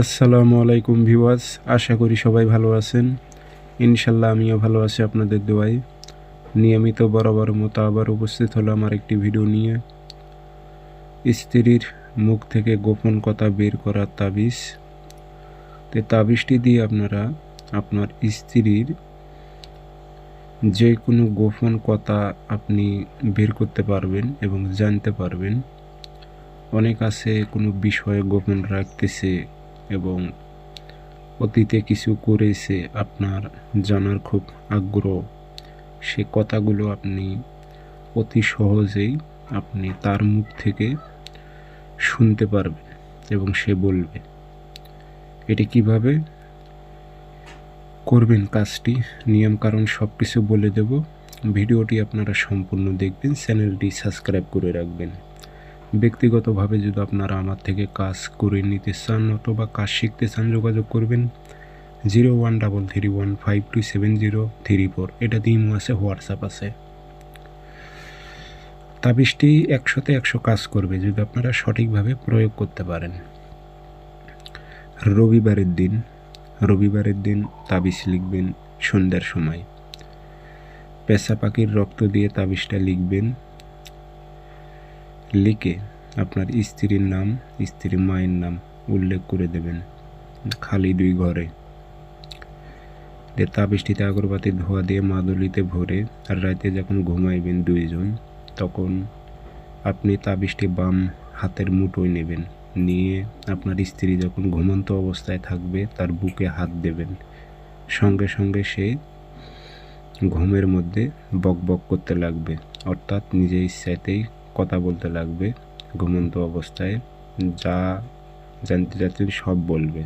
আসসালামু আলাইকুম ভিউয়ার্স, আশা করি সবাই ভালো আছেন। ইনশাল্লাহ আমিও ভালো আছি আপনাদের দোয়ায়। নিয়মিত বরাবর মতো আবার উপস্থিত হলো আমার একটি ভিডিও নিয়ে। স্ত্রীর মুখ থেকে গোপন কথা বের করার তাবিজ। তো তাবিজটি দিয়ে আপনারা আপনার স্ত্রীর যে কোনো গোপন কথা আপনি বের করতে পারবেন এবং জানতে পারবেন। অনেক আছে কোনো বিষয়ে গোপন রাখতেছে এবং অতীতে কিছু করেছে আপনার জানার খুব আগ্রহ। সে কথাগুলো আপনি অতি সহজেই আপনি তার মুখ থেকে শুনতে পারবেন এবং সে বলবে, এটি কীভাবে করবেন কাজটি? নিয়ম কারণ সব কিছু বলে দেব। ভিডিওটি আপনারা সম্পূর্ণ দেখবেন, চ্যানেলটি সাবস্ক্রাইব করে রাখবেন। ব্যক্তিগতভাবে যদি আপনারা আমার থেকে কাজ করে নিতে চান অথবা কাজ শিখতে চান, যোগাযোগ করবেন zero one double three one five two seven zero three four. এটা ইমো আছে, হোয়াটসঅ্যাপ আছে। তাবিজটি একশোতে একশো কাজ করবে যদি আপনারা সঠিকভাবে প্রয়োগ করতে পারেন। রবিবারের দিন রবিবারের দিন তাবিজ লিখবেন সন্ধ্যার সময়। পেশা পাখির রক্ত দিয়ে তাবিজটা লিখবেন। লিখে আপনার স্ত্রীর নাম, স্ত্রীর মায়ের নাম উল্লেখ করে দেবেন। খালি দুই ঘরে। দিয়ে তাবিজটিতে আগরবাতি ধোয়া দিয়ে মাদুলিতে ভরে আর রাতে যখন ঘুমাইবেন দুইজন, তখন আপনি তাবিজটি বাম হাতের মুঠোয় নেবেন। নিয়ে আপনার স্ত্রী যখন ঘুমন্ত অবস্থায় থাকবে, তার বুকে হাত দেবেন। সঙ্গে সঙ্গে সে ঘুমের মধ্যে বক বক করতে লাগবে। অর্থাৎ নিজের ইচ্ছাতেই কথা বলতে লাগবে। ঘুমন্ত অবস্থায় যা জানতে চাচ্ছেন সব বলবে।